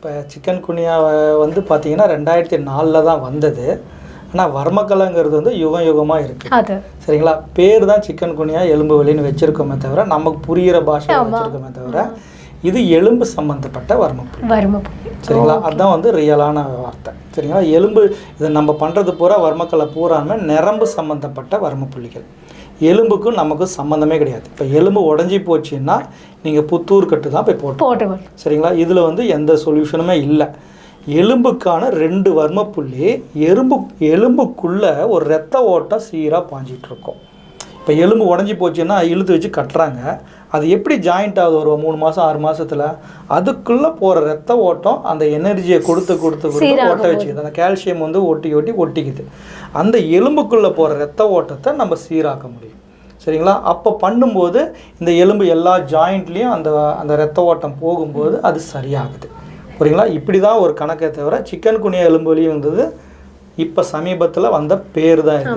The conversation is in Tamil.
இப்போ சிக்கன் குனியா வந்து பார்த்தீங்கன்னா ரெண்டாயிரத்தி நாலில் தான் வந்தது. ஆனால் வர்மக்கலைங்கிறது வந்து யுகம் யுகமாக இருக்குது சரிங்களா? பேர் தான் சிக்கன் குனியா எலும்பு வலின்னு வச்சுருக்கோமே தவிர நமக்கு புரிகிற பாஷை வச்சுருக்கோமே தவிர இது எலும்பு சம்மந்தப்பட்ட வர்மப்புள்ளி வறுமைப்புள்ளி சரிங்களா? அதுதான் வந்து ரியலான வார்த்தை. சரிங்களா? எலும்பு இது நம்ம பண்ணுறது பூரா வர்மக்கலை பூராமே நரம்பு சம்மந்தப்பட்ட வர்மப்புள்ளிகள் எலும்புக்கும் நமக்கும் சம்மந்தமே கிடையாது. இப்போ எலும்பு உடஞ்சி போச்சுன்னா நீங்கள் புத்தூர் கட்டு தான் போய் போட்டு போட்டுக்கணும் சரிங்களா? இதில் வந்து எந்த சொல்யூஷனுமே இல்லை. எலும்புக்கான ரெண்டு வர்மப்புள்ளி எறும்பு எலும்புக்குள்ளே ஒரு ரத்த ஓட்டம் சீராக பாஞ்சிட்டு இருக்கும். இப்போ எலும்பு உடஞ்சி போச்சுன்னா இழுத்து வச்சு கட்டுறாங்க. அது எப்படி ஜாயிண்ட் ஆகுது ஒரு மூணு மாதம் ஆறு மாசத்துல? அதுக்குள்ளே போகிற ரத்த ஓட்டம் அந்த எனர்ஜியை கொடுத்து கொடுத்து கொடுத்து ஓட்ட வச்சுக்குது. அந்த கால்சியம் வந்து ஒட்டி ஒட்டி ஒட்டிக்குது. அந்த எலும்புக்குள்ளே போகிற ரத்த ஓட்டத்தை நம்ம சீராக்க முடியும். சரிங்களா? அப்போ பண்ணும்போது இந்த எலும்பு எல்லா ஜாயிண்ட்லேயும் அந்த அந்த ரத்த ஓட்டம் போகும்போது அது சரியாகுது. புரியுங்களா? இப்படி தான் ஒரு கணக்கே தவிர சிக்கன் குனியா எலும்பு வலி வந்தது இப்போ சமீபத்தில் வந்த பேர் தான் இது